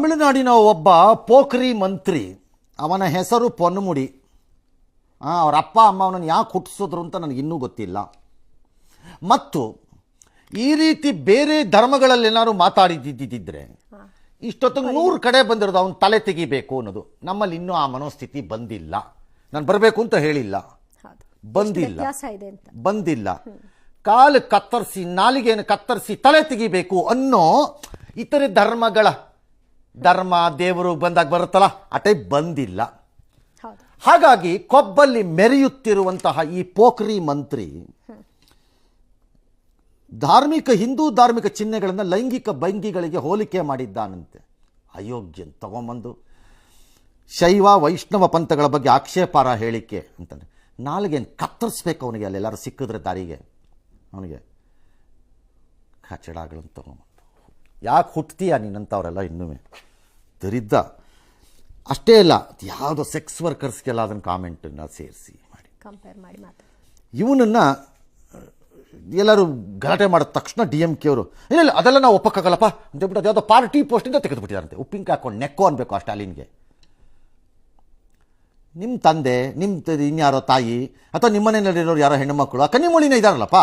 ತಮಿಳುನಾಡಿನ ಒಬ್ಬ ಪೋಖ್ರಿ ಮಂತ್ರಿ ಅವನ ಹೆಸರು ಪೊನ್ನಮುಡಿ ಅವರ ಅಪ್ಪ ಅಮ್ಮ ಅವನನ್ನು ಯಾಕೆ ಹುಟ್ಟಿಸಿದ್ರು ಅಂತ ನನಗಿನ್ನೂ ಗೊತ್ತಿಲ್ಲ. ಮತ್ತು ಈ ರೀತಿ ಬೇರೆ ಧರ್ಮಗಳಲ್ಲಿ ಏನಾದ್ರು ಮಾತಾಡಿದ್ದಿದ್ದರೆ ಇಷ್ಟೊತ್ತಿಗೆ ನೂರು ಕಡೆ ಬಂದಿರೋದು ಅವನು ತಲೆ ತೆಗಿಬೇಕು ಅನ್ನೋದು. ನಮ್ಮಲ್ಲಿ ಇನ್ನೂ ಆ ಮನೋಸ್ಥಿತಿ ಬಂದಿಲ್ಲ. ನಾನು ಬರಬೇಕು ಅಂತ ಹೇಳಿಲ್ಲ. ಬಂದಿಲ್ಲ. ಬಂದಿಲ್ಲ. ಕಾಲು ಕತ್ತರಿಸಿ ನಾಲಿಗೆಯನ್ನು ಕತ್ತರಿಸಿ ತಲೆ ತೆಗಿಬೇಕು ಅನ್ನೋ ಇತರೆ ಧರ್ಮಗಳ ಧರ್ಮ ದೇವರು ಬಂದಾಗ ಬರುತ್ತಲ್ಲ ಆ ಟೈಪ್ ಬಂದಿಲ್ಲ. ಹಾಗಾಗಿ ಕೊಬ್ಬಲ್ಲಿ ಮೆರೆಯುತ್ತಿರುವಂತಹ ಈ ಪೋಖ್ರಿ ಮಂತ್ರಿ ಧಾರ್ಮಿಕ ಹಿಂದೂ ಧಾರ್ಮಿಕ ಚಿಹ್ನೆಗಳನ್ನು ಲೈಂಗಿಕ ಭಂಗಿಗಳಿಗೆ ಹೋಲಿಕೆ ಮಾಡಿದ್ದಾನಂತೆ. ಅಯೋಗ್ಯನ್ ತಗೊಂಬಂದು. ಶೈವ ವೈಷ್ಣವ ಪಂಥಗಳ ಬಗ್ಗೆ ಆಕ್ಷೇಪಾರ ಹೇಳಿಕೆ ಅಂತಾನೆ ನಾಲ್ಗೇನು ಕತ್ತರಿಸ್ಬೇಕು ಅವನಿಗೆ ಅಲ್ಲೆಲ್ಲರೂ ಸಿಕ್ಕಿದ್ರೆ ದಾರಿಗೆ. ಅವನಿಗೆ ಕಚಡಗಳನ್ನು ತಗೊಂಬಂದು ಯಾಕೆ ಹುಟ್ಟತೀಯ ನೀನಂತವರೆಲ್ಲ ಇನ್ನೂ ದರಿದ್ದ ಅಷ್ಟೇ ಅಲ್ಲ ಯಾವುದೋ ಸೆಕ್ಸ್ ವರ್ಕರ್ಸ್ಗೆಲ್ಲ ಅದನ್ನು ಕಾಮೆಂಟನ್ನು ಸೇರಿಸಿ ಮಾಡಿ. ಕಂಪೇರ್ ಮಾಡಿ ಇವನನ್ನು ಎಲ್ಲರೂ ಗಲಾಟೆ ಮಾಡಿದ ತಕ್ಷಣ ಡಿ ಎಂ ಕೆ ಅವರು ಇಲ್ಲ ಇಲ್ಲ ಅದೆಲ್ಲ ನಾವು ಒಪ್ಪಕ್ಕಾಗಲ್ಲಪ್ಪ. ಅಂತ ಹೇಳ್ಬಿಟ್ಟು ಯಾವುದೋ ಪಾರ್ಟಿ ಪೋಸ್ಟಿಂದ ತೆಗೆದುಬಿಟ್ಟಿದಾರಂತೆ. ಉಪ್ಪಿನಕಾಯಿ ಹಾಕೊಂಡು ನೆಕ್ಕೋ ಅನ್ಬೇಕು ಆ ಸ್ಟಾಲಿನ್ಗೆ ನಿಮ್ಮ ತಂದೆ ನಿಮ್ಮ ಇನ್ಯಾರೋ ತಾಯಿ ಅಥವಾ ನಿಮ್ಮನೇನಲ್ಲಿರೋರು ಯಾರೋ ಹೆಣ್ಣುಮಕ್ಕಳು ಆ ಕನ್ನಿಮೂಳಿನ ಇದಾರಲ್ಲಪ್ಪ.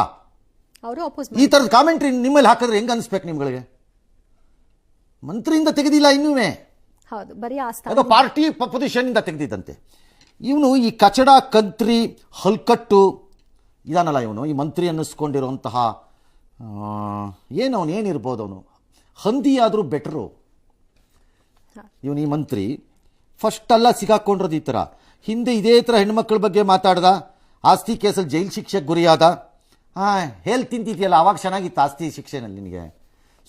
ಅವರು ಈ ಥರದ ಕಾಮೆಂಟ್ರಿ ನಿಮ್ಮಲ್ಲಿ ಹಾಕಿದ್ರೆ ಹೆಂಗೆ ಅನಿಸ್ಬೇಕು ನಿಮ್ಗಳಿಗೆ? ಮಂತ್ರಿಯಿಂದ ತೆಗೆದಿಲ್ಲ ಇನ್ನೂ ಹೌದು ಬರೀ ಅದು ಪಾರ್ಟಿ ಪೊಸಿಷನ್ನಿಂದ ತೆಗೆದಿದ್ದಂತೆ. ಇವನು ಈ ಕಚಡ ಕಂತ್ರಿ ಹಲ್ಕಟ್ಟು ಇದಾನಲ್ಲ ಇವನು ಈ ಮಂತ್ರಿ ಅನ್ನಿಸ್ಕೊಂಡಿರುವಂತಹ ಏನು ಅವನು ಏನಿರ್ಬೋದು ಅವನು? ಹಂದಿ ಆದರೂ ಬೆಟ್ರು ಇವನು ಈ ಮಂತ್ರಿ. ಫಸ್ಟ್ ಅಲ್ಲ ಸಿಗಾಕೊಂಡಿರೋದು ಈ ಥರ. ಹಿಂದೆ ಇದೇ ಥರ ಹೆಣ್ಮಕ್ಳ ಬಗ್ಗೆ ಮಾತಾಡ್ದ. ಆಸ್ತಿ ಕೇಸಲ್ಲಿ ಜೈಲು ಶಿಕ್ಷೆಗೆ ಗುರಿಯಾದ. ಹಾಂ ಹೇಳ್ ತಿಂತಿದ್ಯಲ್ಲ ಆವಾಗ ಚೆನ್ನಾಗಿತ್ತು ಆಸ್ತಿ ಶಿಕ್ಷೆನಲ್ಲಿ ನಿನಗೆ.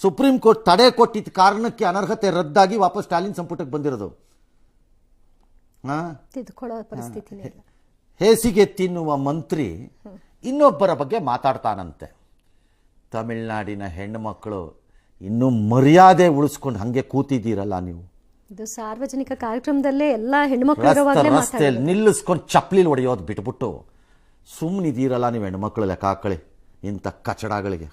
ಸುಪ್ರೀಂ ಕೋರ್ಟ್ ತಡೆ ಕೊಟ್ಟಿದ್ದ ಕಾರಣಕ್ಕೆ ಅನರ್ಹತೆ ರದ್ದಾಗಿ ವಾಪಸ್ ಸ್ಟಾಲಿನ್ ಸಂಪುಟಕ್ಕೆ ಬಂದಿರೋದು. ಹೇಸಿಗೆ ತಿನ್ನುವ ಮಂತ್ರಿ ಇನ್ನೊಬ್ಬರ ಬಗ್ಗೆ ಮಾತಾಡ್ತಾನಂತೆ. ತಮಿಳ್ನಾಡಿನ ಹೆಣ್ಣುಮಕ್ಕಳು ಇನ್ನೂ ಮರ್ಯಾದೆ ಉಳಿಸ್ಕೊಂಡು ಹಾಗೆ ಕೂತಿದ್ದೀರಲ್ಲ ನೀವು. ಇದು ಸಾರ್ವಜನಿಕ ಕಾರ್ಯಕ್ರಮದಲ್ಲೇ ಎಲ್ಲ ಹೆಣ್ಮಕ್ಳು ರಸ್ತೆಯಲ್ಲಿ ನಿಲ್ಲಿಸ್ಕೊಂಡು ಚಪ್ಪಲಿ ಹೊಡೆಯೋದು ಬಿಟ್ಬಿಟ್ಟು ಸುಮ್ಮನಿದ್ದೀರಲ್ಲ ನೀವು ಹೆಣ್ಮಕ್ಳು ಲೆಕ್ಕ ಹಾಕಳಿ ಇಂಥ ಕಚಡಗಳಿಗೆ.